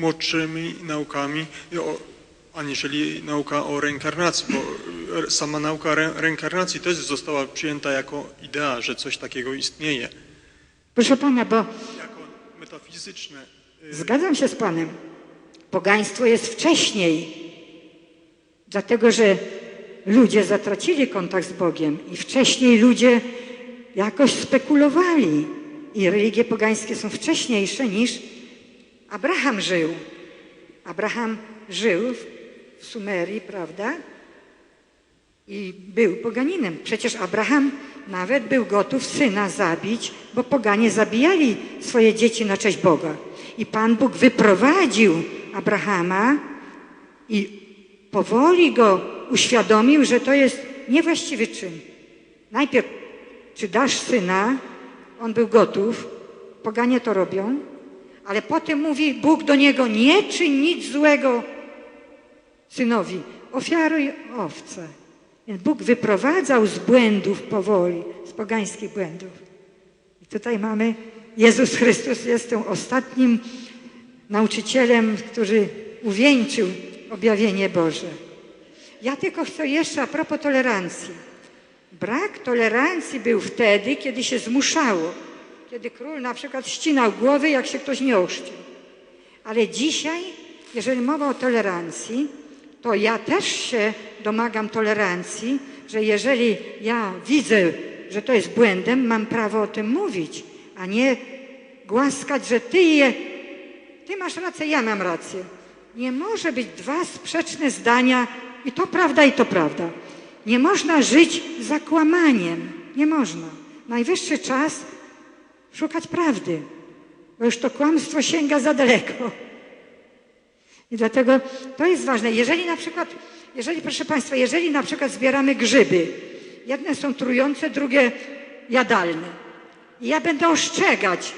młodszymi naukami, aniżeli nauka o reinkarnacji, bo e, sama nauka re, reinkarnacji też została przyjęta jako idea, że coś takiego istnieje, Proszę pana, bo jako metafizyczne. y, zgadzam się z panem. Pogaństwo jest wcześniej, dlatego że ludzie zatracili kontakt z Bogiem i wcześniej ludzie jakoś spekulowali. I religie pogańskie są wcześniejsze niż Abraham żył. Abraham żył w Sumerii, prawda? I był poganinem. Przecież Abraham nawet był gotów syna zabić, bo poganie zabijali swoje dzieci na cześć Boga. I Pan Bóg wyprowadził Abrahama i powoli go uświadomił, że to jest niewłaściwy czyn. Najpierw, czy dasz syna, on był gotów, poganie to robią, ale potem mówi Bóg do niego, nie czyń nic złego synowi, ofiaruj owce. Więc Bóg wyprowadzał z błędów powoli, z pogańskich błędów. I tutaj mamy, Jezus Chrystus jest tym ostatnim nauczycielem, który uwieńczył objawienie Boże. Ja tylko chcę jeszcze a propos tolerancji. Brak tolerancji był wtedy, kiedy się zmuszało. Kiedy król na przykład ścinał głowy, jak się ktoś nie ochrzcił. Ale dzisiaj, jeżeli mowa o tolerancji, to ja też się domagam tolerancji, że jeżeli ja widzę, że to jest błędem, mam prawo o tym mówić, a nie głaskać, że ty je, ty masz rację, ja mam rację. Nie może być dwa sprzeczne zdania i to prawda, i to prawda. Nie można żyć zakłamaniem. Nie można. Najwyższy czas szukać prawdy, bo już to kłamstwo sięga za daleko. I dlatego to jest ważne. Jeżeli na przykład, jeżeli, proszę Państwa, jeżeli na przykład zbieramy grzyby, jedne są trujące, drugie jadalne. I ja będę ostrzegać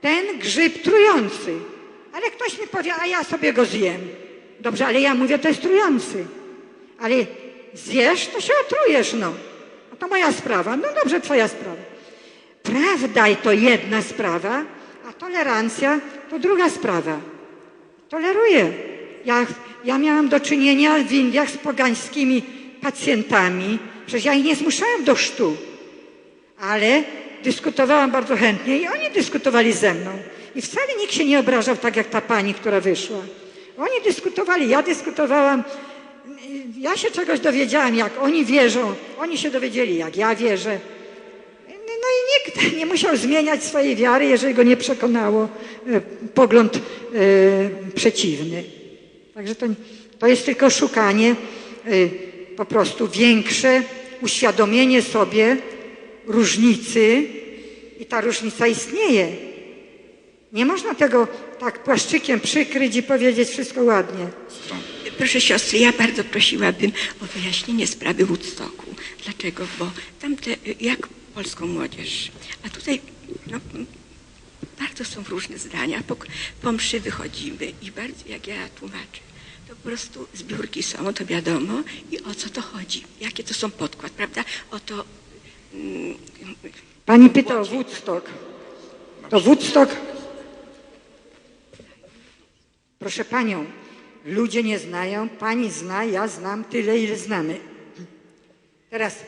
ten grzyb trujący. Ale ktoś mi powie, a ja sobie go zjem. Dobrze, ale ja mówię, to jest trujący. Ale zjesz, to się otrujesz, no. A to moja sprawa. No dobrze, twoja sprawa. Prawda to jedna sprawa, a tolerancja to druga sprawa. Toleruję. Ja, ja miałam do czynienia w Indiach z pogańskimi pacjentami. Przecież ja ich nie zmuszałam do chrztu. Ale dyskutowałam bardzo chętnie i oni dyskutowali ze mną. I wcale nikt się nie obrażał tak jak ta pani, która wyszła. Oni dyskutowali, ja dyskutowałam. Ja się czegoś dowiedziałam, jak oni wierzą. Oni się dowiedzieli, jak ja wierzę. Nie musiał zmieniać swojej wiary, jeżeli go nie przekonało e, pogląd e, przeciwny. Także to, to jest tylko szukanie, e, po prostu większe uświadomienie sobie różnicy i ta różnica istnieje. Nie można tego tak płaszczykiem przykryć i powiedzieć wszystko ładnie. Proszę siostry, ja bardzo prosiłabym o wyjaśnienie sprawy Woodstocku. Dlaczego? Bo tamte, jak polską młodzież, a tutaj no, bardzo są różne zdania. Po, po mszy wychodzimy i bardzo, jak ja tłumaczę, to po prostu zbiórki są, to wiadomo i o co to chodzi, jakie to są podkład, prawda? O to mm, Pani pyta o Woodstock. To Woodstock. Proszę panią, ludzie nie znają, pani zna, ja znam tyle, ile znamy. Teraz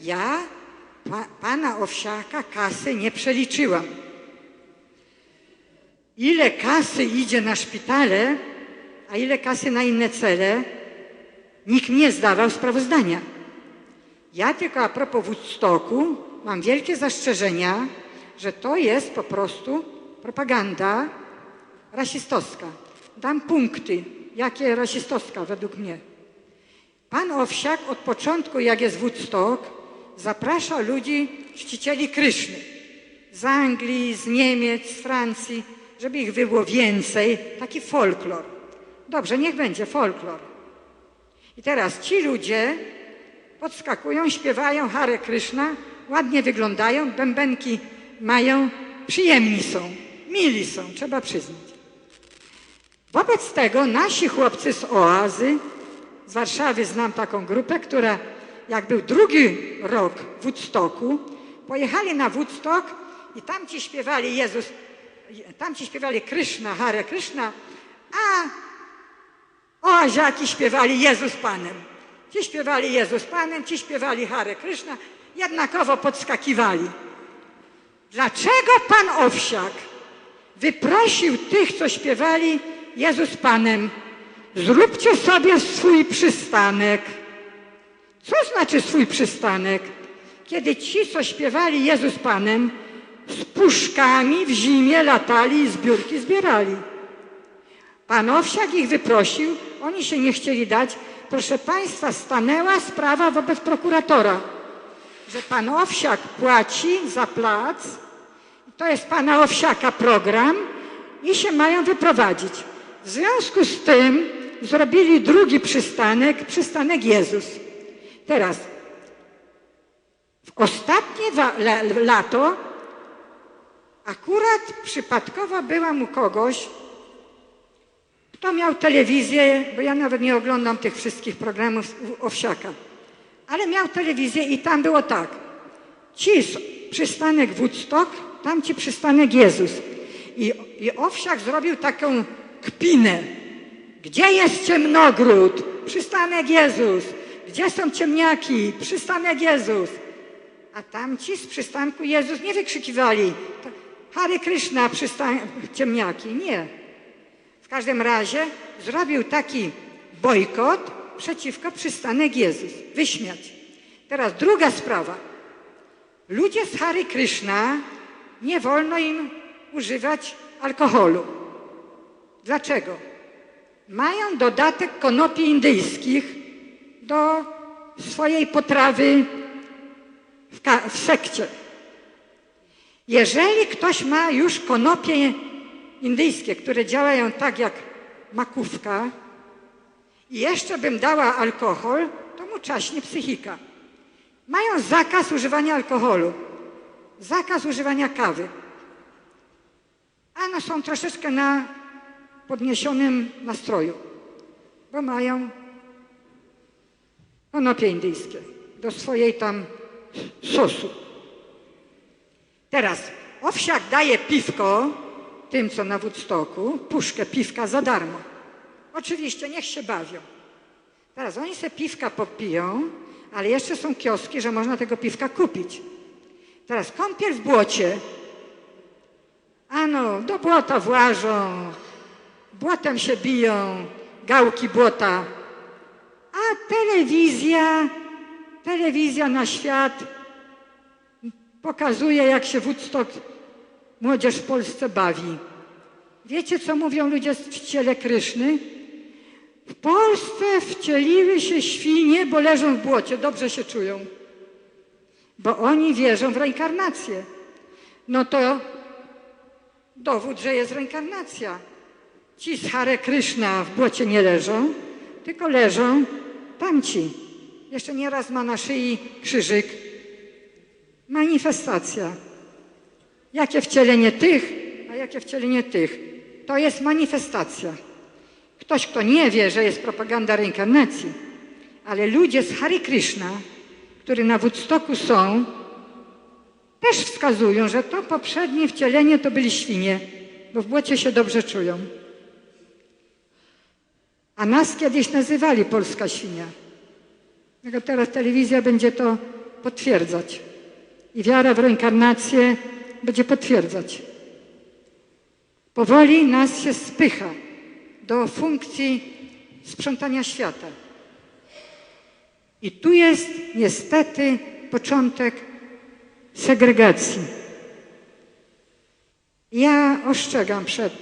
ja pa, pana Owsiaka kasy nie przeliczyłam. Ile kasy idzie na szpitale, a ile kasy na inne cele, nikt nie zdawał sprawozdania. Ja tylko a propos Woodstocku mam wielkie zastrzeżenia, że to jest po prostu propaganda rasistowska. Dam punkty, jakie rasistowska według mnie. Pan Owsiak od początku, jak jest Woodstock, zaprasza ludzi, czcicieli Kryszny. Z Anglii, z Niemiec, z Francji, żeby ich było więcej. Taki folklor. Dobrze, niech będzie folklor. I teraz ci ludzie podskakują, śpiewają Hare Krishna, ładnie wyglądają, bębenki mają, przyjemni są, mili są, trzeba przyznać. Wobec tego nasi chłopcy z Oazy, z Warszawy znam taką grupę, która jak był drugi rok Woodstocku, pojechali na Woodstock i tam ci śpiewali Jezus, tam ci śpiewali Krishna, Hare Krishna, o Aziaki śpiewali Jezus Panem. Ci śpiewali Jezus Panem, ci śpiewali Hare Krishna, jednakowo podskakiwali. Dlaczego pan Owsiak wyprosił tych, co śpiewali Jezus Panem? Zróbcie sobie swój przystanek. Co znaczy swój przystanek? Kiedy ci, co śpiewali Jezus Panem, z puszkami w zimie latali i zbiórki zbierali. Pan Owsiak ich wyprosił, oni się nie chcieli dać. Proszę Państwa, stanęła sprawa wobec prokuratora, że pan Owsiak płaci za plac, to jest pana Owsiaka program i się mają wyprowadzić. W związku z tym zrobili drugi przystanek, przystanek Jezus. Teraz, w ostatnie lato akurat przypadkowo byłam u kogoś, kto miał telewizję, bo ja nawet nie oglądam tych wszystkich programów Owsiaka, ale miał telewizję i tam było tak. Ci s- przystanek Woodstock, tamci przystanek Jezus. I, I Owsiak zrobił taką kpinę. Gdzie jest ciemnogród? Przystanek Jezus. Gdzie są ciemniaki? Przystanek Jezus. A tamci z przystanku Jezus nie wykrzykiwali Hare Krishna, przystan- ciemniaki. Nie. W każdym razie zrobił taki bojkot przeciwko przystanek Jezus. Wyśmiać. Teraz druga sprawa. Ludzie z Hare Krishna nie wolno im używać alkoholu. Dlaczego? Mają dodatek konopi indyjskich do swojej potrawy w, w sekcie. Jeżeli ktoś ma już konopie indyjskie, które działają tak jak makówka i jeszcze bym dała alkohol, to mu czaśnie psychika. Mają zakaz używania alkoholu, zakaz używania kawy. A no są troszeczkę na podniesionym nastroju, bo mają konopie indyjskie do swojej tam sosu. Teraz owsiak daje piwko tym, co na Woodstocku, puszkę piwka za darmo. Oczywiście, niech się bawią. Teraz oni se piwka popiją, ale jeszcze są kioski, że można tego piwka kupić. Teraz kąpiel w błocie. Ano, do błota włażą, błotem się biją, gałki błota. Telewizja, telewizja na świat pokazuje, jak się Woodstock młodzież w Polsce bawi. Wiecie, co mówią ludzie w ciele Kryszny? W Polsce wcieliły się świnie, bo leżą w błocie, dobrze się czują. Bo oni wierzą w reinkarnację. No to dowód, że jest reinkarnacja. Ci z Hare Kryszna w błocie nie leżą, tylko leżą tamci. Jeszcze nieraz ma na szyi krzyżyk. Manifestacja. Jakie wcielenie tych, a jakie wcielenie tych. To jest manifestacja. Ktoś, kto nie wie, że jest propaganda reinkarnacji, ale ludzie z Hare Krishna, którzy na Woodstocku są, też wskazują, że to poprzednie wcielenie to byli świnie, bo w błocie się dobrze czują. A nas kiedyś nazywali polska świnia. Teraz telewizja będzie to potwierdzać. I wiara w reinkarnację będzie potwierdzać. Powoli nas się spycha do funkcji sprzątania świata. I tu jest niestety początek segregacji. Ja ostrzegam przed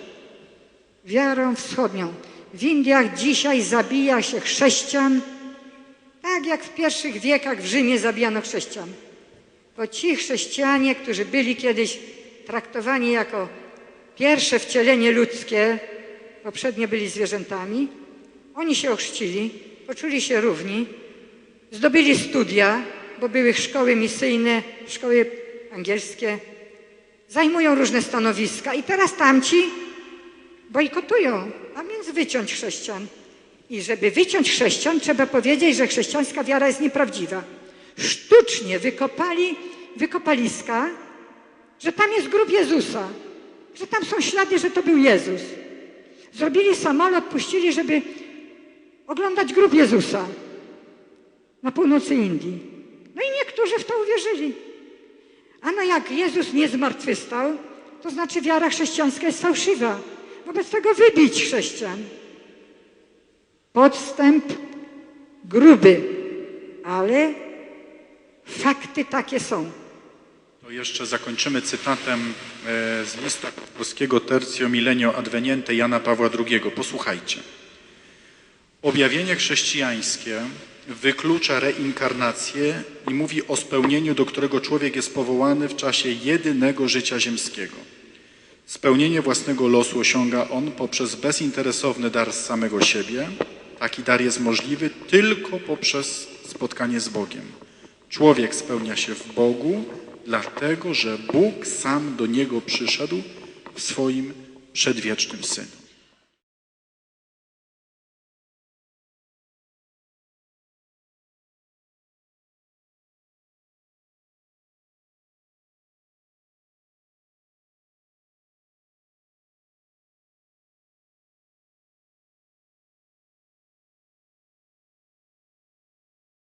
wiarą wschodnią. W Indiach dzisiaj zabija się chrześcijan, tak jak w pierwszych wiekach w Rzymie zabijano chrześcijan. Bo ci chrześcijanie, którzy byli kiedyś traktowani jako pierwsze wcielenie ludzkie, poprzednio byli zwierzętami, oni się ochrzcili, poczuli się równi, zdobyli studia, bo były szkoły misyjne, szkoły angielskie, zajmują różne stanowiska i teraz tamci bojkotują, a więc wyciąć chrześcijan. I żeby wyciąć chrześcijan, trzeba powiedzieć, że chrześcijańska wiara jest nieprawdziwa. Sztucznie wykopali wykopaliska, że tam jest grób Jezusa, że tam są ślady, że to był Jezus. Zrobili samolot, puścili, żeby oglądać grób Jezusa na północy Indii. No i niektórzy w to uwierzyli. A no jak Jezus nie zmartwychwstał, to znaczy wiara chrześcijańska jest fałszywa. Wobec tego wybić chrześcijan. Podstęp gruby, ale fakty takie są. To jeszcze zakończymy cytatem e, z lista polskiego Tercio Milenio Adveniente Jana Pawła II. Posłuchajcie. Objawienie chrześcijańskie wyklucza reinkarnację i mówi o spełnieniu, do którego człowiek jest powołany w czasie jedynego życia ziemskiego. Spełnienie własnego losu osiąga on poprzez bezinteresowny dar z samego siebie. Taki dar jest możliwy tylko poprzez spotkanie z Bogiem. Człowiek spełnia się w Bogu, dlatego że Bóg sam do niego przyszedł w swoim przedwiecznym Synu.